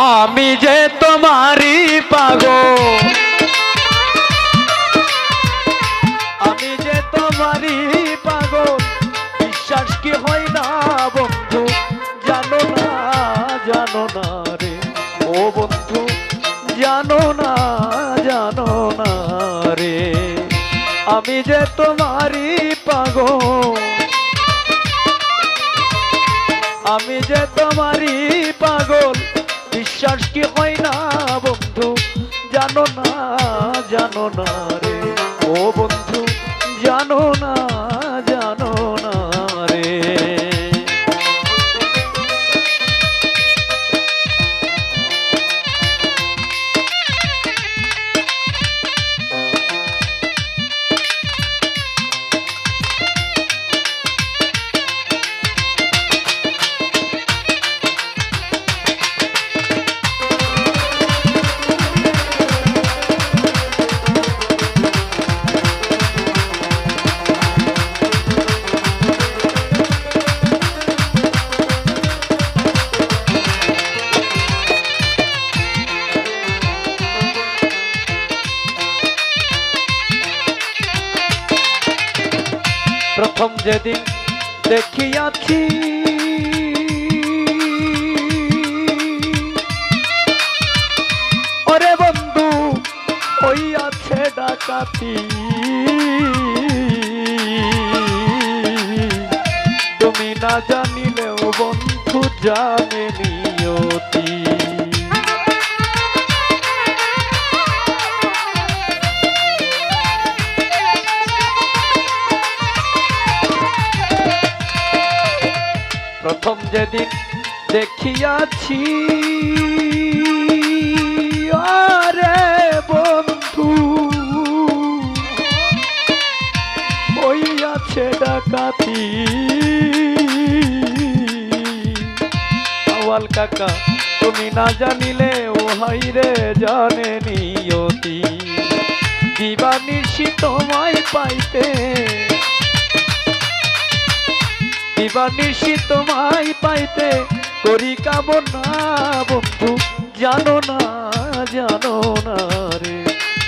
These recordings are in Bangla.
আমি যে তোমারই পাগল। আমি যে তোমারই পাগল। বিশ্বাস কি হয় না বন্ধু? জানো না জানো না রে। ও বন্ধু, জানো না জানো না রে। আমি যে তোমারি পাগল। আমি যে তোমারই পাগল। বিশ্বাস কি হয় না বন্ধু? জানো না জানো না রে। ও বন্ধু জানো না যেদিন দেখিয়াছি। ওরে বন্ধু ওই আছে ডাকাতি। তুমি না জানিলেও বন্ধু জানে। যেদিন দেখিয়াছি, আরে বন্ধু ওই আছে ডাকাতি। আওয়াল কাকা, তুমি না জানিলে, ও হাই রে জানে নিয়তি। দিবানিশি তোমায় পাইতে দিবানিশি তোমায় পাইতে। করি কামনা বন্ধু, জানো না জানো না রে।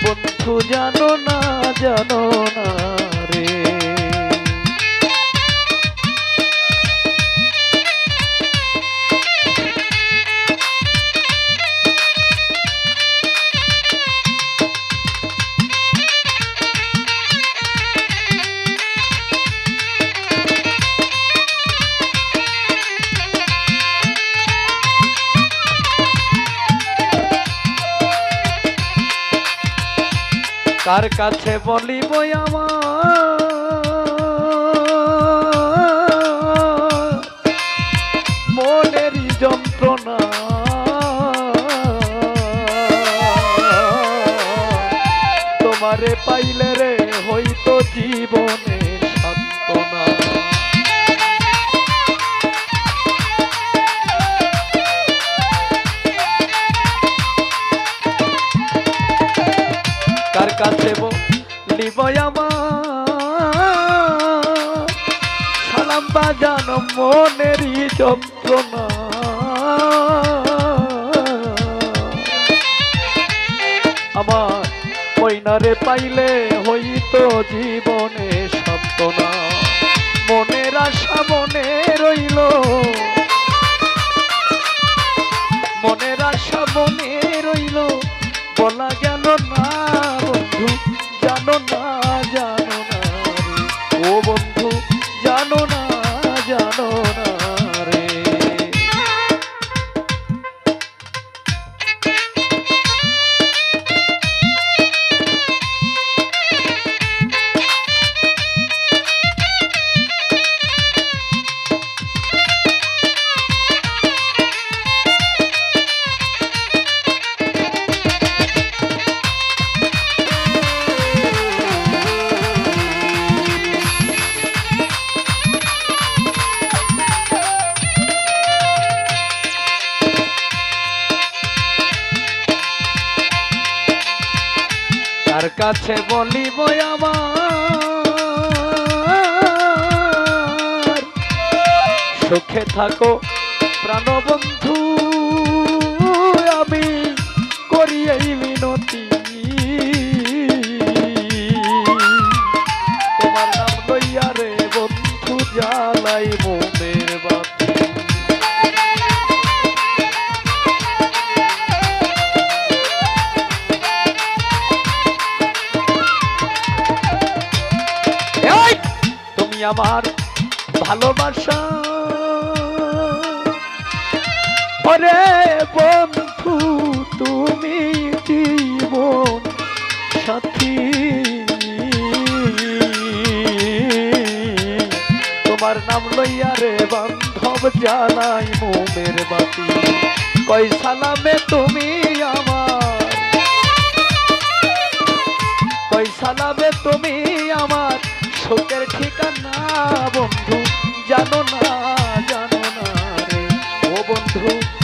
বন্ধু, জানো না জানো না। কার কাছে বলি বলিব আমার মনের যন্ত্রণা। তোমারে পাইলে রে হইতো জীবনে মনেরই যন্ত্রণা। আমার কইনারে পাইলে হইতো জীবনে। কাছে বলি আমার। সুখে থাকো প্রাণবন্ধু, আমি করি এই মিনতি। তোমার নাম লইয়া রে বন্ধু জানাইবো আমার ভালোবাসা। ওরে বন্ধু, তুমি জীবন সাথী। তোমার নাম লইয়া রে বান্ধব জ্বালাই মোমের বাতি। কই সালামে তুমি বন্ধু।